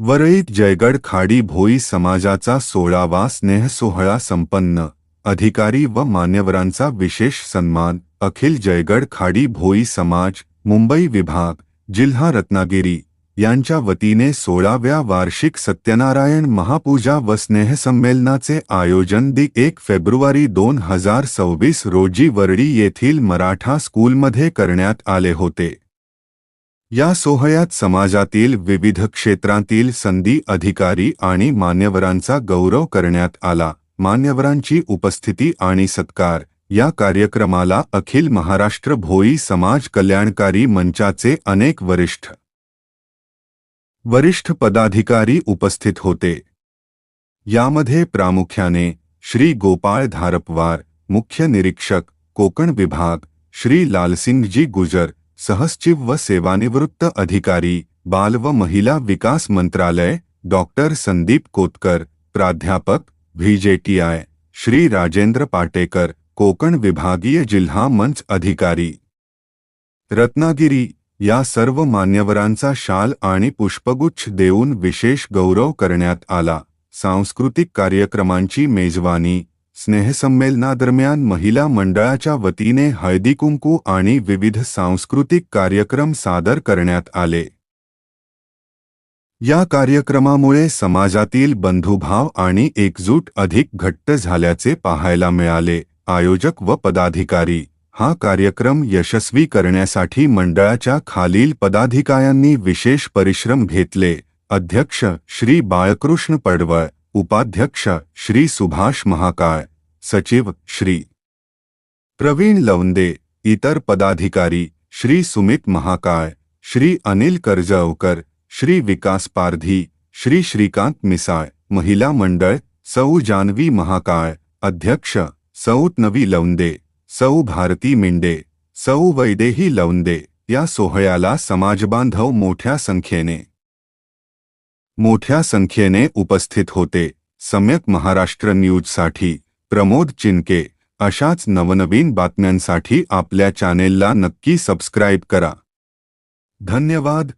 वरळीत जयगड खाडी भोई समाजाचा सोळावा स्नेह सोहळा संपन्न. अधिकारी व मान्यवरांचा विशेष सन्मान. अखिल जयगड खाडी भोई समाज मुंबई विभाग जिल्हा रत्नागिरी. यांच्या वतीने सोळाव्या वार्षिक सत्यनारायण महापूजा व स्नेहसंमेलनाचे आयोजन दि एक फेब्रुवारी दोन हजार सव्वीस रोजी वरळी येथील मराठा स्कूलमध्ये करण्यात आले होते. या सोहळ्यात समाजातील विविध क्षेत्रांतील संधी अधिकारी आणि मान्यवरांचा गौरव करण्यात आला. मान्यवरांची उपस्थिती आणि सत्कार. या कार्यक्रमाला अखिल महाराष्ट्र भोई समाज कल्याणकारी मंचाचे अनेक वरिष्ठ वरिष्ठ पदाधिकारी उपस्थित होते. यामध्ये प्रामुख्याने श्री गोपाळ धारपवार मुख्य निरीक्षक कोकण विभाग श्री लालसिंगजी गुजर सहसचिव व सेवानिवृत्त अधिकारी, बाल व महिला विकास मंत्रालय, डॉक्टर संदीप कोतकर, प्राध्यापक व्हीजेटीआय श्री राजेंद्र पाटेकर, कोकण विभागीय जिल्हा मंच अधिकारी. रत्नागिरी, या सर्व मान्यवरांचा शाल आणि पुष्पगुच्छ देऊन विशेष गौरव करण्यात आला. सांस्कृतिक कार्यक्रमांची मेजवानी स्नेहसंमेलनादरम्यान महिला मंडळाच्या वतीने हळदीकुंकू आणि विविध सांस्कृतिक कार्यक्रम सादर करण्यात आले. या कार्यक्रमामुळे समाजातील बंधुभाव आणि एकजूट अधिक घट्ट झाल्याचे पाहायला मिळाले. आयोजक व पदाधिकारी हा कार्यक्रम यशस्वी करण्यासाठी मंडळाच्या खालील पदाधिकाऱ्यांनी विशेष परिश्रम घेतले. अध्यक्ष श्री बाळकृष्ण पडवळ उपाध्यक्ष श्री सुभाष महाकाळ सचिव श्री प्रवीण लवंदे इतर पदाधिकारी श्री सुमित महाकाळ श्री अनिल कर्जवकर श्री विकास पारधी श्री श्रीकांत मिसाळ महिला मंडळ सौ जानवी महाकाळ अध्यक्ष सौ नवी लवंदे सौ भारती मिंडे सौ वैदेही लवंदे या सोहळ्याला समाजबांधव मोठ्या संख्येने मोठ्या संख्येने उपस्थित होते. सम्यक महाराष्ट्र न्यूजसाठी प्रमोद चिनके अशाच नवनवीन बातम्यांसाठी आपल्या चॅनेलला नक्की सबस्क्राईब करा. धन्यवाद.